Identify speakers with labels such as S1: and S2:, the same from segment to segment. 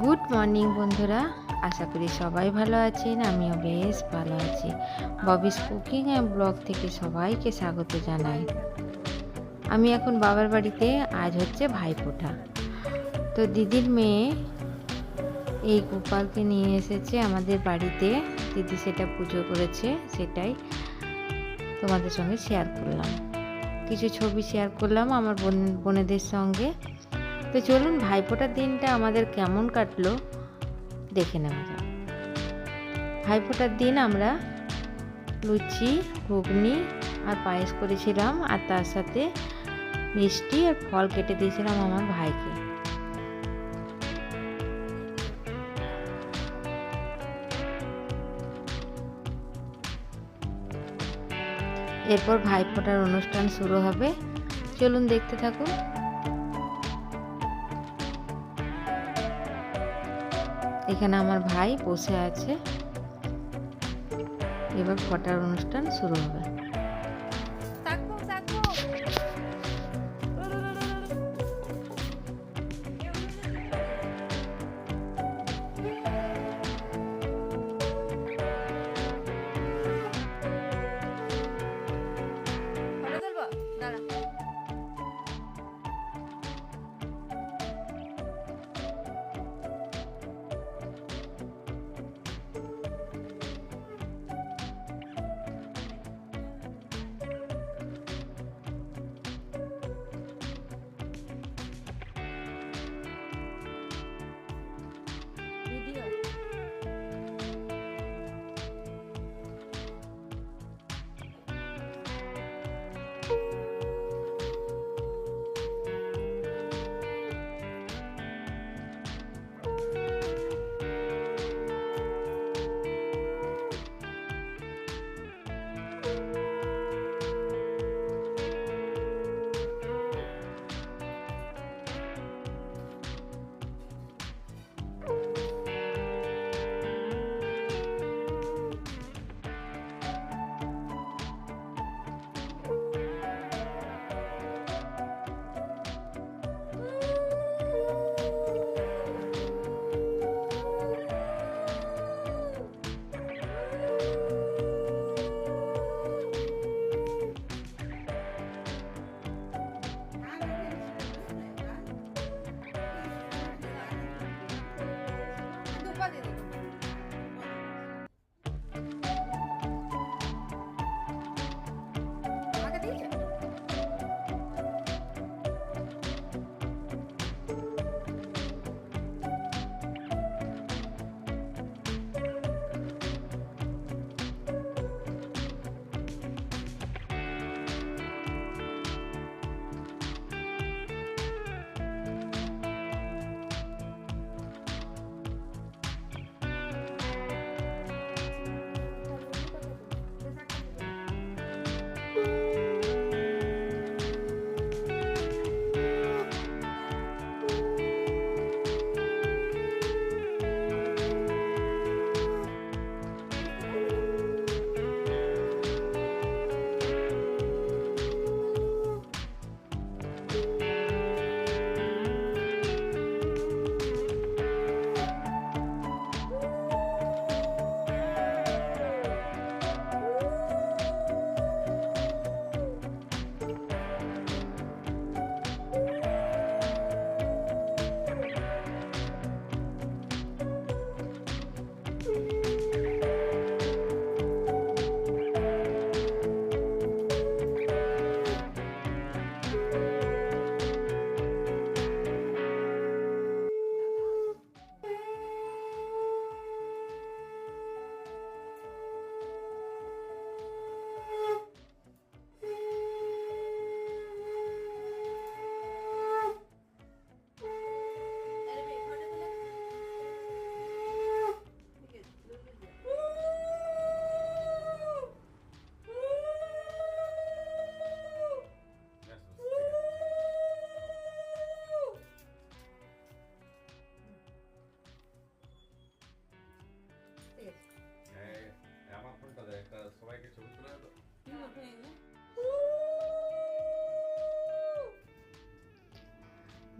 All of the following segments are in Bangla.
S1: গুড মর্নিং বন্ধুরা। আশা করি সবাই ভালো আছেন, আমিও বেশ ভালো আছি। ববিস কুকিং অ্যান্ড ব্লগ থেকে সবাইকে স্বাগত জানাই। আমি এখন বাবার বাড়িতে, আজ হচ্ছে ভাইফোঁটা। তো দিদির মেয়ে এই গোপালকে নিয়ে এসেছে আমাদের বাড়িতে। দিদি সেটা পুজো করেছে, সেটাই তোমাদের সঙ্গে শেয়ার করলাম। কিছু ছবি শেয়ার করলাম আমার বোন বোনেদের সঙ্গে। তো চলুন ভাইফোঁটার দিনটা আমাদের কেমন কাটলো দেখে নেওয়া যাক। ভাইফোঁটার দিন আমরা লুচি, ঘুগনি আর পায়েস করেছিলাম আর তার সাথে মিষ্টি আর ফল কেটে দিয়েছিলাম আমার ভাইকে। এরপর ভাইফোঁটার অনুষ্ঠান শুরু হবে। চলুন দেখতে থাকুন। এখানে আমার ভাই বসে আছে। এবার ফটার অনুষ্ঠান শুরু হবে।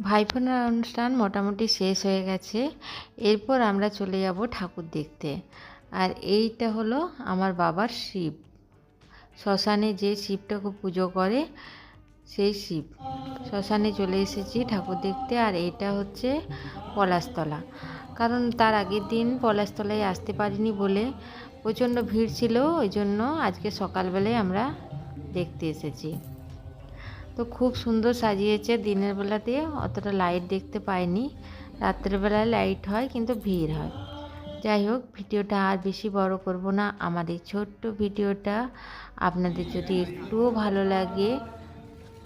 S1: ভাইফোঁটার অনুষ্ঠান মোটামুটি শেষ হয়ে গেছে। এরপর আমরা চলে যাব ঠাকুর দেখতে। আর এইটা হলো আমার বাবার শিব। শ্মশানে যে শিবটাকে পুজো করে, সেই শিব। শ্মশানে চলে এসেছি ঠাকুর দেখতে, আর এটা হচ্ছে পলাশতলা। কারণ তার আগের দিন পলাশতলায় আসতে পারিনি বলে প্রচণ্ড ভিড় ছিল, ওই জন্য আজকে সকালবেলায় আমরা দেখতে এসেছি। তো খুব সুন্দর সাজিয়েছে দিনের বেলাতে অতটা লাইট দেখতে পাইনি। রাত্রেবেলায় লাইট হয় কিন্তু ভিড় হয়। যাই হোক, ভিডিওটা আর বেশি বড় করব না। এই ছোট্ট ভিডিওটা আপনাদের যদি একটুও ভালো লাগে,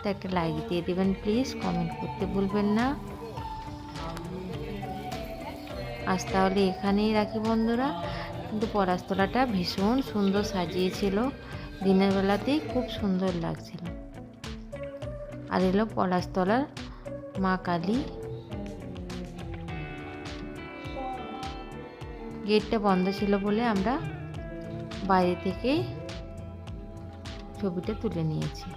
S1: তো একটা লাইক দিয়ে দেবেন প্লিজ কমেন্ট করতে ভুলবেন না। আজ তাহলে এখানেই রাখি বন্ধুরা। কিন্তু পরাস্তলাটা ভীষণ সুন্দর সাজিয়েছিল। দিনের বেলাতেই খুব সুন্দর লাগছিল। আর এলো পলাশতলার মা কালী। গেটটা বন্ধ ছিল বলে আমরা বাইরে থেকে ছবিটা তুলে নিয়েছি।